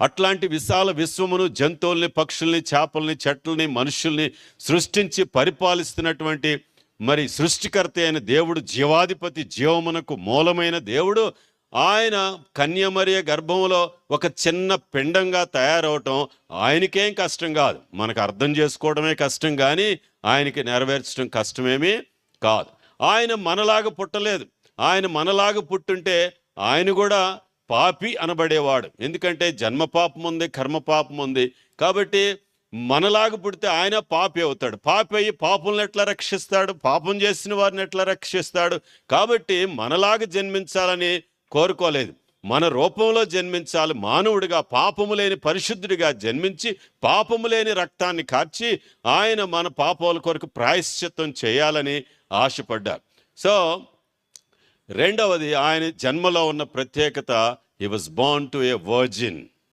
అట్లాంటి విశాల విశ్వమును జంతువుల్ని పక్షుల్ని చేపల్ని చెట్లని మనుషుల్ని సృష్టించి పరిపాలిస్తున్నటువంటి మరి సృష్టికర్త అయిన దేవుడు జీవాధిపతి జీవమునకు మూలమైన దేవుడు. ఆయన కన్యమరియ గర్భంలో ఒక చిన్న పిండంగా తయారవటం ఆయనకేం కష్టం కాదు. మనకు అర్థం చేసుకోవడమే కష్టం కానీ ఆయనకి నెరవేర్చడం కష్టమేమీ కాదు. ఆయన మనలాగా పుట్టలేదు. ఆయన మనలాగా పుట్టుంటే ఆయన కూడా పాపి అనబడేవాడు. ఎందుకంటే జన్మ పాపం ఉంది కర్మ పాపం ఉంది. కాబట్టి మనలాగా పుడితే ఆయన పాపి అవుతాడు. పాపి అయ్యి పాపంలో ఎట్లా రక్షిస్తాడు? పాపం చేసిన వారిని ఎట్లా రక్షిస్తాడు? కాబట్టి మనలాగా జన్మించాలని కోరుకోలేదు. మన రూపంలో జన్మించాలి. మానవుడిగా పాపము లేని పరిశుద్ధుడిగా జన్మించి పాపము లేని రక్తాన్ని కార్చి ఆయన మన పాపాల కొరకు ప్రాయశ్చిత్తం చేయాలని ఆశపడ్డారు. సో రెండవది ఆయన జన్మలో ఉన్న ప్రత్యేకత he was born to a virgin